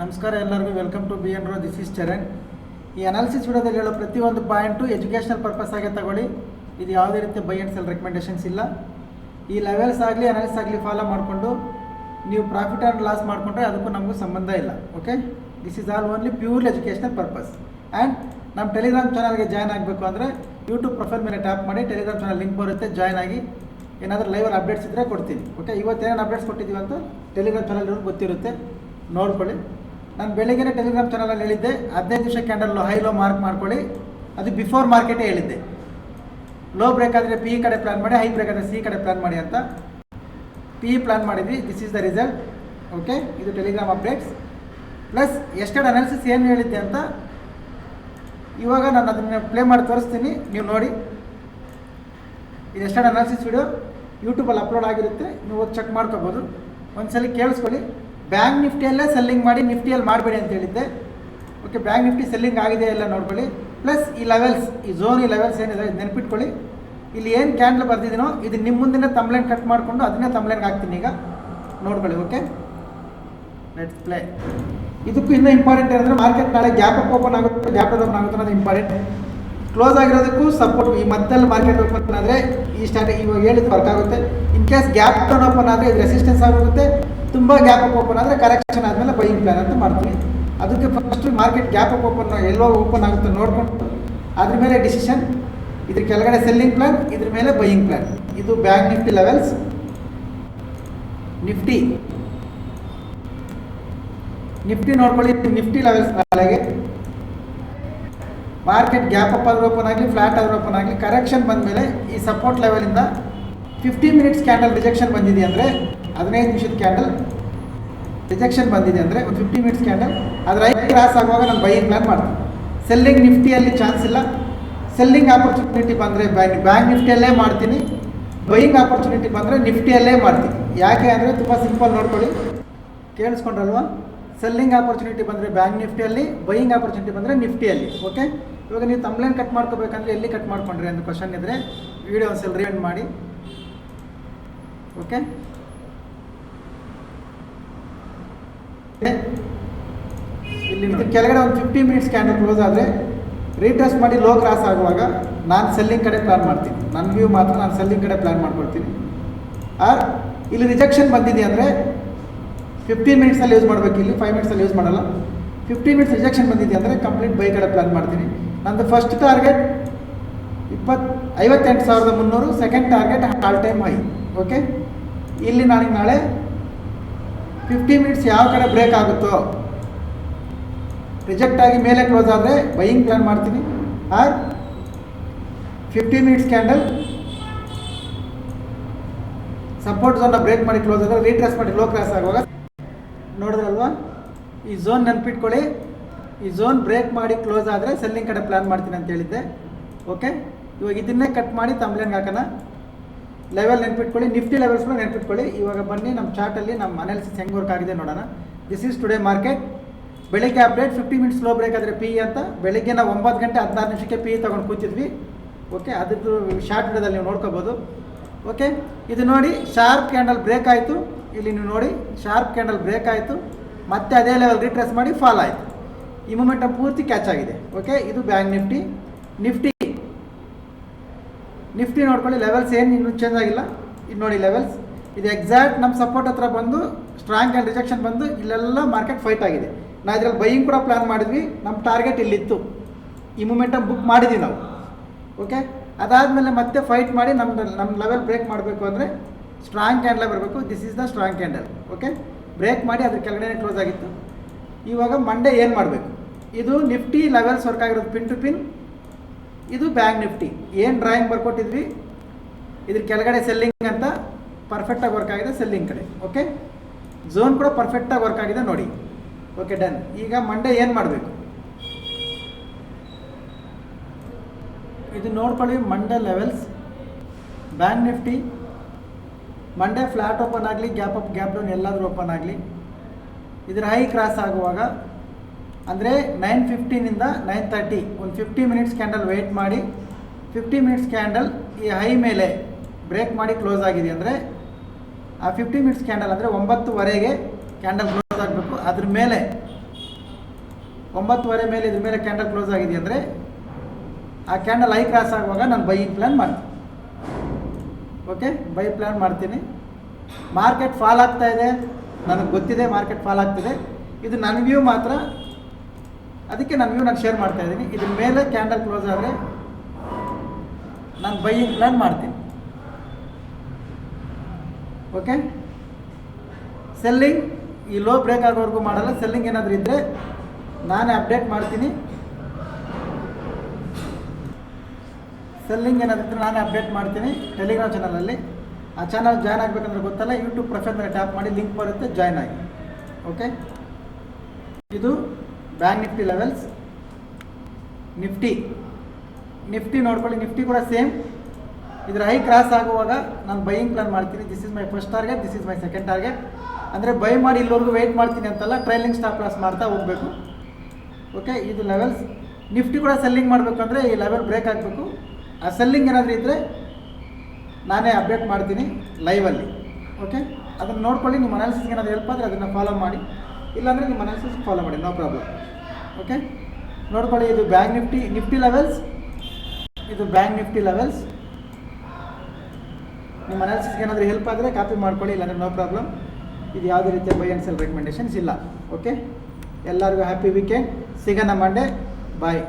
ನಮಸ್ಕಾರ ಎಲ್ಲರಿಗೂ welcome to B N row this is Charan ಈ ಅನಾಲಿಸಿಸ್ ವಿಡಿಯೋದಲ್ಲಿ ಹೇಳೋ ಪ್ರತಿಯೊಂದು ಪಾಯಿಂಟು ಎಜುಕೇಷನಲ್ ಪರ್ಪಸ್ ಆಗಿ ತಗೊಳ್ಳಿ. ಇದು ಯಾವುದೇ ರೀತಿ ಬೈ ಆ್ಯಂಡ್ ಸೆಲ್ ರೆಕಮೆಂಡೇಷನ್ಸ್ ಇಲ್ಲ. ಈ ಲೆವೆಲ್ಸ್ ಆಗಲಿ ಅನಾಲಿಸ್ ಆಗಲಿ ಫಾಲೋ ಮಾಡಿಕೊಂಡು ನೀವು ಪ್ರಾಫಿಟ್ ಆ್ಯಂಡ್ ಲಾಸ್ ಮಾಡಿಕೊಂಡ್ರೆ ಅದಕ್ಕೂ ನಮಗೂ ಸಂಬಂಧ ಇಲ್ಲ okay this is all only pure educational purpose and ನಮ್ಮ ಟೆಲಿಗ್ರಾಮ್ ಚಾನಲ್ಗೆ ಜಾಯ್ನ್ ಆಗಬೇಕು ಅಂದರೆ ಯೂಟ್ಯೂಬ್ ಪ್ರೊಫೈಲ್ ಮೇಲೆ ಟ್ಯಾಪ್ ಮಾಡಿ ಟೆಲಿಗ್ರಾಮ್ ಚಾನಲ್ ಲಿಂಕ್ ಬರುತ್ತೆ ಜಾಯ್ನ್ ಆಗಿ. ಏನಾದರೂ ಲೈವ್ ಅಪ್ಡೇಟ್ಸ್ ಇದ್ದರೆ ಕೊಡ್ತೀನಿ ಓಕೆ ಇವತ್ತೇನೇನು ಅಪ್ಡೇಟ್ಸ್ ಕೊಟ್ಟಿದ್ದೀವಿ ಅಂತ ಟೆಲಿಗ್ರಾಮ್ ಚಾನಲ್ ಇರೋದು ಗೊತ್ತಿರುತ್ತೆ. ನೋಡ್ಕೊಳ್ಳಿ. ನಾನು ಬೆಳಿಗ್ಗೆ ಟೆಲಿಗ್ರಾಮ್ ಚಾನಲಲ್ಲಿ ಹೇಳಿದ್ದೆ, ಹದಿನೈದು ನಿಮಿಷ ಕ್ಯಾಂಡಲ್ ಹೈ ಲೋ ಮಾರ್ಕ್ ಮಾಡ್ಕೊಳ್ಳಿ. ಅದು ಬಿಫೋರ್ ಮಾರ್ಕೆಟೇ ಹೇಳಿದ್ದೆ. ಲೋ ಬ್ರೇಕ್ ಆದರೆ ಪಿ ಕಡೆ ಪ್ಲ್ಯಾನ್ ಮಾಡಿ ಹೈ ಬ್ರೇಕ್ ಆದರೆ ಸಿ ಕಡೆ ಪ್ಲ್ಯಾನ್ ಮಾಡಿ ಅಂತ ಪಿ ಪ್ಲ್ಯಾನ್ ಮಾಡಿದ್ವಿ. This is the result okay ಇದು ಟೆಲಿಗ್ರಾಮ್ ಅಪ್ಡೇಟ್ಸ್ ಪ್ಲಸ್ ಎಷ್ಟೆಡ್ ಅನಾಲಿಸಿಸ್ ಏನು ಹೇಳಿದ್ದೆ ಅಂತ ಇವಾಗ ನಾನು ಅದನ್ನು ಪ್ಲೇ ಮಾಡಿ ತೋರಿಸ್ತೀನಿ. ನೀವು ನೋಡಿ. ಇದು ಎಷ್ಟೆಡ್ ಅನಾಲಿಸಿಸ್ ವಿಡಿಯೋ ಯೂಟ್ಯೂಬಲ್ಲಿ ಅಪ್ಲೋಡ್ ಆಗಿರುತ್ತೆ. ನೀವು ಚೆಕ್ ಮಾಡ್ಕೋಬೋದು. ಒಂದ್ಸಲಿ ಕೇಳಿಸ್ಕೊಳ್ಳಿ. ಬ್ಯಾಂಕ್ ನಿಫ್ಟಿಯಲ್ಲೇ ಸೆಲ್ಲಿಂಗ್ ಮಾಡಿ ನಿಫ್ಟಿಯಲ್ಲಿ ಮಾಡಬೇಡಿ ಅಂತ ಹೇಳಿದ್ದೆ. ಓಕೆ ಬ್ಯಾಂಕ್ ನಿಫ್ಟಿ ಸೆಲ್ಲಿಂಗ್ ಆಗಿದೆ ಎಲ್ಲ ನೋಡ್ಕೊಳ್ಳಿ. ಪ್ಲಸ್ ಈ ಲೆವೆಲ್ಸ್ ಈ ಝೋನ್ ಈ ಲೆವೆಲ್ಸ್ ಏನಿದೆ, ಇದು ನೆನ್ಪಿಟ್ಕೊಳ್ಳಿ. ಇಲ್ಲಿ ಏನು ಕ್ಯಾಂಡಲ್ ಬರ್ತಿದ್ದೀನೋ ಇದು ನಿಮ್ಮ ಮುಂದೆ ತಮ್ಲೈನ್ ಕಟ್ ಮಾಡಿಕೊಂಡು ಅದನ್ನೇ ತಮ್ಲೈನ್ಗೆ ಹಾಕ್ತೀನಿ ಈಗ. ನೋಡ್ಕೊಳ್ಳಿ ಓಕೆ ಲೆಟ್ಸ್ ಪ್ಲೇ ಇದಕ್ಕೂ ಇನ್ನೂ ಇಂಪಾರ್ಟೆಂಟ್ ಏನಂದರೆ ಮಾರ್ಕೆಟ್ ನಾಳೆ ಗ್ಯಾಪ್ ಅಪ್ ಓಪನ್ ಆಗುತ್ತೆ ಗ್ಯಾಪ್ ಓಪನ್ ಆಗುತ್ತೆ ಅನ್ನೋದು ಇಂಪಾರ್ಟೆಂಟ್ ಕ್ಲೋಸ್ ಆಗಿರೋದಕ್ಕೂ ಸಪೋರ್ಟ್ ಈ ಮಧ್ಯದಲ್ಲಿ ಮಾರ್ಕೆಟ್ ಓಪನ್ ಆದರೆ ಈ ಸ್ಟಾರ್ಟ್ ಇವಾಗ ಹೇಳಿದ್ದು ವರ್ಕ್ ಆಗುತ್ತೆ. In case gap turn open ಆದರೆ ಇದು ರೆಸಿಸ್ಟೆನ್ಸ್ ಆಗುತ್ತೆ. ತುಂಬ ಗ್ಯಾಪ್ ಅಪ್ ಓಪನ್ ಆದರೆ ಕರೆಕ್ಷನ್ ಆದಮೇಲೆ ಬೈಯಿಂಗ್ ಪ್ಲಾನ್ ಅಂತ ಮಾಡ್ತೀವಿ. ಅದಕ್ಕೆ first market gap up open ಎಲ್ಲೋ ಓಪನ್ ಆಗುತ್ತೆ ನೋಡಿಕೊಂಡು. ಅದ್ರ ಮೇಲೆ ಡಿಸಿಷನ್ ಇದ್ರ ಕೆಳಗಡೆ ಸೆಲ್ಲಿಂಗ್ ಪ್ಲಾನ್ ಇದ್ರ ಮೇಲೆ ಬೈಯಿಂಗ್ ಪ್ಲಾನ್ ಇದು bank Nifty levels Nifty Nifty ನೋಡ್ಕೊಳ್ಳಿ ನಿಫ್ಟಿ ಲೆವೆಲ್ಸ್ ನಾಳೆಗೆ ಮಾರ್ಕೆಟ್ ಗ್ಯಾಪ್ ಅಪ್ ಆದ್ರೂ ಓಪನ್ ಆಗಲಿ ಫ್ಲಾಟ್ ಆದ್ರೂ ಓಪನ್ ಆಗಲಿ ಕರೆಕ್ಷನ್ ಬಂದ ಮೇಲೆ ಈ ಸಪೋರ್ಟ್ ಲೆವೆಲಿಂದ ಫಿಫ್ಟಿ ಮಿನಿಟ್ಸ್ ಕ್ಯಾಂಡಲ್ ರಿಜೆಕ್ಷನ್ ಬಂದಿದೆ ಅಂದರೆ ಹದಿನೈದು ನಿಮಿಷದ ಕ್ಯಾಂಡಲ್. ರಿಜೆಕ್ಷನ್ ಬಂದಿದೆ ಅಂದರೆ ಒಂದು ಫಿಫ್ಟಿ ಮಿನಿಟ್ಸ್ ಕ್ಯಾಂಡಲ್ ಅದರ ಐದು ಕ್ರಾಸ್ ಆಗುವಾಗ ನಾನು ಬೈಯಿಂಗ್ ಪ್ಲಾನ್ ಮಾಡ್ತೀನಿ. ಸೆಲ್ಲಿಂಗ್ ನಿಫ್ಟಿಯಲ್ಲಿ ಚಾನ್ಸ್ ಇಲ್ಲ. ಸೆಲ್ಲಿಂಗ್ ಆಪರ್ಚುನಿಟಿ ಬಂದರೆ ಬ್ಯಾಂಕ್ ಬ್ಯಾಂಕ್ ನಿಫ್ಟಿಯಲ್ಲೇ ಮಾಡ್ತೀನಿ. ಬೈಯಿಂಗ್ ಆಪರ್ಚುನಿಟಿ ಬಂದರೆ ನಿಫ್ಟಿಯಲ್ಲೇ ಮಾಡ್ತೀನಿ. ಯಾಕೆ ಅಂದರೆ ತುಂಬ ಸಿಂಪಲ್ ನೋಡ್ಕೊಳ್ಳಿ. ಕೇಳಿಸ್ಕೊಂಡಲ್ವಾ ಸೆಲ್ಲಿಂಗ್ ಆಪರ್ಚುನಿಟಿ ಬಂದರೆ ಬ್ಯಾಂಕ್ ನಿಫ್ಟಿಯಲ್ಲಿ ಬೈಯಿಂಗ್ ಆಪರ್ಚುನಿಟಿ ಬಂದರೆ ನಿಫ್ಟಿಯಲ್ಲಿ ಓಕೆ ಇವಾಗ ನೀವು ತಮ್ಲೈನ್ ಕಟ್ ಮಾಡ್ಕೋಬೇಕಂದ್ರೆ ಎಲ್ಲಿ ಕಟ್ ಮಾಡ್ಕೊಂಡ್ರಿ ಅಂತ ಕ್ವಶನ್ ಇದ್ದರೆ ವಿಡಿಯೋ ಒಂದ್ಸಲ ರಿವೈಂಡ್ ಮಾಡಿ ಓಕೆ ಇಲ್ಲಿ. ಕೆಳಗಡೆ ಒಂದು ಫಿಫ್ಟಿ ಮಿನಿಟ್ಸ್ ಕ್ಯಾಂಡಲ್ ಕ್ಲೋಸ್ ಆದರೆ ರೀಟ್ರೆಸ್ ಮಾಡಿ ಲೋ ಕ್ರಾಸ್ ಆಗುವಾಗ ನಾನು ಸೆಲ್ಲಿಂಗ್ ಕಡೆ ಪ್ಲ್ಯಾನ್ ಮಾಡ್ತೀನಿ. ನನ್ನ ವ್ಯೂ ಮಾತ್ರ ನಾನು ಸೆಲ್ಲಿಂಗ್ ಕಡೆ ಪ್ಲ್ಯಾನ್ ಮಾಡ್ಕೊಳ್ತೀನಿ. ಆರ್ ಇಲ್ಲಿ ರಿಜೆಕ್ಷನ್ ಬಂದಿದೆ ಅಂದರೆ ಫಿಫ್ಟೀನ್ ಮಿನಿಟ್ಸಲ್ಲಿ ಯೂಸ್ ಮಾಡಬೇಕು ಇಲ್ಲಿ ಫೈವ್ ಮಿನಿಟ್ಸಲ್ಲಿ ಯೂಸ್ ಮಾಡಲ್ಲ. ಫಿಫ್ಟೀನ್ ಮಿನಿಟ್ಸ್ ರಿಜೆಕ್ಷನ್ ಬಂದಿದೆ ಅಂದರೆ ಕಂಪ್ಲೀಟ್ ಬೈ ಕಡೆ ಪ್ಲ್ಯಾನ್ ಮಾಡ್ತೀನಿ. ನಂದು ಫಸ್ಟ್ ಟಾರ್ಗೆಟ್ ಇಪ್ಪತ್ತು ಐವತ್ತೆಂಟು ಸಾವಿರದ ಮುನ್ನೂರು second target all time high okay ಇಲ್ಲಿ ನನಗೆ ನಾಳೆ ಫಿಫ್ಟಿ ಮಿನಿಟ್ಸ್ ಯಾವ ಕಡೆ ಬ್ರೇಕ್ ಆಗುತ್ತೋ? ರಿಜೆಕ್ಟ್ ಆಗಿ ಮೇಲೆ ಕ್ಲೋಸ್ ಆದರೆ ಬೈಯಿಂಗ್ ಪ್ಲಾನ್ ಮಾಡ್ತೀನಿ. R? Fifty minutes candle support ಝೋನ್ನ ಬ್ರೇಕ್ ಮಾಡಿ ಕ್ಲೋಸ್ ಆದರೆ ರೀಟ್ರೆಸ್ ಮಾಡಿ ಲೋ ಕ್ರಾಸ್ ಆಗುವಾಗ ನೋಡಿದ್ರಲ್ವಾ? ಈ ಝೋನ್ ನೆನ್ಪಿಟ್ಕೊಳ್ಳಿ. ಈ ಝೋನ್ ಬ್ರೇಕ್ ಮಾಡಿ ಕ್ಲೋಸ್ ಆದರೆ ಸೆಲ್ಲಿಂಗ್ ಕಡೆ ಪ್ಲಾನ್ ಮಾಡ್ತೀನಿ ಅಂತ ಹೇಳಿದ್ದೆ. ಓಕೆ ಇವಾಗ ಇದನ್ನೇ ಕಟ್ ಮಾಡಿ ತಂಬ್ಲೇನ್ಗೆ ಹಾಕೋಣ. ಲೆವೆಲ್ ನೆನ್ಪಿಟ್ಕೊಳ್ಳಿ ನಿಫ್ಟಿ ಲೆವೆಲ್ಸ್ನ ನೆನ್ಪಿಟ್ಕೊಳ್ಳಿ. ಇವಾಗ ಬನ್ನಿ ನಮ್ಮ ಚಾರ್ಟಲ್ಲಿ ನಮ್ಮ ಅನಾಲಿಸಿಸ್ ಹೆಂಗೆ ವರ್ಕ್ ಆಗಿದೆ ನೋಡೋಣ. ದಿಸ್ ಈಸ್ ಟುಡೇ ಮಾರ್ಕೆಟ್ ಬೆಳಿಗ್ಗೆ update fifty minutes slow break ಆದರೆ ಪಿ ಅಂತ. ಬೆಳಿಗ್ಗೆ ನಾವು ಒಂಬತ್ತು ಗಂಟೆ ಹದಿನಾರು ನಿಮಿಷಕ್ಕೆ ಪಿ ತೊಗೊಂಡು ಕೂತಿದ್ವಿ. ಓಕೆ ಅದ್ರದ್ದು ಶಾರ್ಟ್ ವಿಡಿಯೋದಲ್ಲಿ ನೀವು ನೋಡ್ಕೋಬೋದು. ಓಕೆ ಇದು ನೋಡಿ ಶಾರ್ಪ್ ಕ್ಯಾಂಡಲ್ ಬ್ರೇಕ್ ಆಯಿತು. ಇಲ್ಲಿ ನೀವು ನೋಡಿ ಶಾರ್ಪ್ ಕ್ಯಾಂಡಲ್ ಬ್ರೇಕ್ ಆಯಿತು. ಮತ್ತೆ ಅದೇ ಲೆವೆಲ್ ರಿಟ್ರೆಸ್ ಮಾಡಿ ಫಾಲ್ ಆಯಿತು. ಈ ಮೂಮೆಂಟ್ ಪೂರ್ತಿ ಕ್ಯಾಚ್ ಆಗಿದೆ. ಓಕೆ ಇದು ಬ್ಯಾಂಕ್ ನಿಫ್ಟಿ ನಿಫ್ಟಿ ನಿಫ್ಟಿ ನೋಡ್ಕೊಳ್ಳಿ ಲೆವೆಲ್ಸ್ ಏನು ಇನ್ನೂ ಚೇಂಜ್ ಆಗಿಲ್ಲ. ಇದು ನೋಡಿ ಲೆವೆಲ್ಸ್ ಇದು ಎಕ್ಸಾಕ್ಟ್ ನಮ್ಮ ಸಪೋರ್ಟ್ ಹತ್ರ ಬಂದು ಸ್ಟ್ರಾಂಗ್ ಆ್ಯಂಡ್ ರಿಜೆಕ್ಷನ್ ಬಂದು, ಇಲ್ಲೆಲ್ಲ ಮಾರ್ಕೆಟ್ ಫೈಟ್ ಆಗಿದೆ. ನಾ ಇದ್ರಲ್ಲಿ ಬೈಯಿಂಗ್ ಕೂಡ ಪ್ಲ್ಯಾನ್ ಮಾಡಿದ್ವಿ. ನಮ್ಮ ಟಾರ್ಗೆಟ್ ಇಲ್ಲಿತ್ತು. ಈ ಮೂಮೆಂಟಮ್ ಬುಕ್ ಮಾಡಿದ್ವಿ ನಾವು. ಓಕೆ ಅದಾದಮೇಲೆ ಮತ್ತೆ ಫೈಟ್ ಮಾಡಿ ನಮ್ಮ ನಮ್ಮ ಲೆವೆಲ್ ಬ್ರೇಕ್ ಮಾಡಬೇಕು ಅಂದರೆ ಸ್ಟ್ರಾಂಗ್ ಕ್ಯಾಂಡಲೇ ಬರಬೇಕು. This is the strong candle okay break ಮಾಡಿ ಅದ್ರ ಕೆಳಗಡೆ ಕ್ಲೋಸ್ ಆಗಿತ್ತು. ಇವಾಗ ಮಂಡೇ ಏನು ಮಾಡಬೇಕು? ಇದು ನಿಫ್ಟಿ ಲೆವೆಲ್ಸ್ ವರ್ಕ್ ಆಗಿರೋದು ಪಿನ್ ಟು ಪಿನ್ ಇದು ಬ್ಯಾಂಕ್ ನಿಫ್ಟಿ. ಏನು ಡ್ರಾಯಿಂಗ್ ಬರ್ಕೊಟ್ಟಿದ್ವಿ? ಇದ್ರ ಕೆಳಗಡೆ ಸೆಲ್ಲಿಂಗ್ ಅಂತ ಪರ್ಫೆಕ್ಟಾಗಿ ವರ್ಕ್ ಆಗಿದೆ ಸೆಲ್ಲಿಂಗ್ ಕಡೆ ಓಕೆ ಝೋನ್ ಕೂಡ ಪರ್ಫೆಕ್ಟಾಗಿ ವರ್ಕ್ ಆಗಿದೆ ನೋಡಿ. ಓಕೆ ಡನ್ ಈಗ ಮಂಡೇ ಏನು ಮಾಡಬೇಕು? ಇದು ನೋಡ್ಕೊಳ್ಳಿ Monday levels bank Nifty. Monday flat open ಆಗಲಿ ಗ್ಯಾಪ್ ಅಪ್ ಗ್ಯಾಪ್ ಡೌನ್ ಎಲ್ಲಾದರೂ ಓಪನ್ ಆಗಲಿ. ಇದರ ಹೈ ಕ್ರಾಸ್ ಆಗುವಾಗ ಅಂದರೆ ನೈನ್ ಫಿಫ್ಟೀನಿಂದ ನೈನ್ ತರ್ಟಿ ಒಂದು ಫಿಫ್ಟಿ ಮಿನಿಟ್ಸ್ ಕ್ಯಾಂಡಲ್ ವೆಯ್ಟ್ ಮಾಡಿ. ಫಿಫ್ಟಿ ಮಿನಿಟ್ಸ್ ಕ್ಯಾಂಡಲ್ ಈ ಹೈ ಮೇಲೆ ಬ್ರೇಕ್ ಮಾಡಿ ಕ್ಲೋಸ್ ಆಗಿದೆ ಅಂದರೆ ಆ ಫಿಫ್ಟಿ ಮಿನಿಟ್ಸ್ ಕ್ಯಾಂಡಲ್ ಅಂದರೆ ಒಂಬತ್ತುವರೆಗೆ ಕ್ಯಾಂಡಲ್ ಕ್ಲೋಸ್ ಆಗಬೇಕು. ಅದ್ರ ಮೇಲೆ ಒಂಬತ್ತುವರೆ ಮೇಲೆ ಇದ್ರ ಮೇಲೆ ಕ್ಯಾಂಡಲ್ ಕ್ಲೋಸ್ ಆಗಿದೆ ಅಂದರೆ ಆ ಕ್ಯಾಂಡಲ್ ಐ ಕ್ರಾಸ್ ಆಗುವಾಗ ನಾನು ಬೈಯಿಂಗ್ ಪ್ಲ್ಯಾನ್ ಮಾಡ್ತೀನಿ. ಓಕೆ ಬೈ ಪ್ಲ್ಯಾನ್ ಮಾಡ್ತೀನಿ. ಮಾರ್ಕೆಟ್ ಫಾಲ್ ಆಗ್ತಾ ಇದೆ. ನನಗೆ ಗೊತ್ತಿದೆ ಮಾರ್ಕೆಟ್ ಫಾಲ್ ಆಗ್ತಿದೆ. ಇದು ನನ್ನ ಮಾತ್ರ ಅದಕ್ಕೆ ನಾನು ವ್ಯೂ ನಾನು ಶೇರ್ ಮಾಡ್ತಾ ಇದ್ದೀನಿ. ಇದ್ರ ಮೇಲೆ ಕ್ಯಾಂಡಲ್ ಕ್ಲೋಸ್ ಆದರೆ ನಾನು ಬೈಯಿಂಗ್ ಪ್ಲ್ಯಾನ್ ಮಾಡ್ತೀನಿ. ಓಕೆ ಸೆಲ್ಲಿಂಗ್ ಈ ಲೋ ಬ್ರೇಕ್ ಆಗೋವರೆಗೂ ಮಾಡಲ್ಲ. ಸೆಲ್ಲಿಂಗ್ ಏನಾದರೂ ಇದ್ದರೆ ನಾನೇ ಅಪ್ಡೇಟ್ ಮಾಡ್ತೀನಿ. ಸೆಲ್ಲಿಂಗ್ ಏನಾದರೂ ನಾನೇ ಅಪ್ಡೇಟ್ ಮಾಡ್ತೀನಿ ಟೆಲಿಗ್ರಾಮ್ ಚಾನಲಲ್ಲಿ ಆ ಚಾನಲ್ ಜಾಯ್ನ್ ಆಗಬೇಕಂದ್ರೆ ಗೊತ್ತಲ್ಲ ಯೂಟ್ಯೂಬ್ ಪ್ರೊಫೈಲ್ ಮೇಲೆ ಟ್ಯಾಪ್ ಮಾಡಿ ಲಿಂಕ್ ಬರುತ್ತೆ ಜಾಯ್ನ್ ಆಗಿ. ಓಕೆ ಇದು bank Nifty levels. Nifty. Nifty ನೋಡ್ಕೊಳ್ಳಿ, ನಿಫ್ಟಿ ಕೂಡ ಸೇಮ್. ಇದರ ಹೈ ಕ್ರಾಸ್ ಆಗುವಾಗ ನಾನು ಬೈಯಿಂಗ್ ಪ್ಲಾನ್ ಮಾಡ್ತೀನಿ. This is my first target this is my second target ಅಂದರೆ ಬೈ ಮಾಡಿ ಇಲ್ಲಿವರೆಗೂ ವೆಯ್ಟ್ ಮಾಡ್ತೀನಿ ಅಂತಲ್ಲ ಟ್ರೈಲಿಂಗ್ ಸ್ಟಾಪ್ ಲಾಸ್ ಮಾಡ್ತಾ ಹೋಗಬೇಕು. ಓಕೆ ಇದು ಲೆವೆಲ್ಸ್ ನಿಫ್ಟಿ ಕೂಡ ಸೆಲ್ಲಿಂಗ್ ಮಾಡಬೇಕು ಅಂದರೆ ಈ ಲೆವೆಲ್ ಬ್ರೇಕ್ ಆಗಬೇಕು. ಆ ಸೆಲ್ಲಿಂಗ್ ಏನಾದರೂ ಇದ್ದರೆ ನಾನೇ ಅಪ್ಡೇಟ್ ಮಾಡ್ತೀನಿ ಲೈವಲ್ಲಿ ಓಕೆ ಅದನ್ನು ನೋಡ್ಕೊಳ್ಳಿ, ನಿಮ್ಮ ಅನಾಲಿಸಿಸ್ಗೆ ಏನಾದರೂ ಹೆಲ್ಪ್ ಆದರೆ ಅದನ್ನು ಫಾಲೋ ಮಾಡಿ. ಇಲ್ಲಾಂದರೆ ನಿಮ್ಮ ಅನಾಲಿಸಿಸ್ ಫಾಲೋ ಮಾಡಿ ನೋ ಪ್ರಾಬ್ಲಮ್ ಓಕೆ ನೋಡ್ಕೊಳ್ಳಿ, ಇದು ಬ್ಯಾಂಕ್ ನಿಫ್ಟಿ ನಿಫ್ಟಿ ಲೆವೆಲ್ಸ್ ಇದು ಬ್ಯಾಂಕ್ ನಿಫ್ಟಿ ಲೆವೆಲ್ಸ್ ನಿಮ್ಮ ಅನಾಲಿಸಿಸ್ಗೆ ಏನಾದರೂ ಹೆಲ್ಪ್ ಆದರೆ ಕಾಪಿ ಮಾಡ್ಕೊಳ್ಳಿ, ಇಲ್ಲಾಂದರೆ ನೋ ಪ್ರಾಬ್ಲಮ್ ಇದು ಯಾವುದೇ ರೀತಿಯ ಬೈ ಆ್ಯಂಡ್ ಸೆಲ್ ರೆಕಮೆಂಡೇಷನ್ಸ್ ಇಲ್ಲ. ಓಕೆ ಎಲ್ಲರಿಗೂ ಹ್ಯಾಪಿ ವೀಕೆಂಡ್ ಸಿಗೋಣ ಮಂಡೇ ಬಾಯ್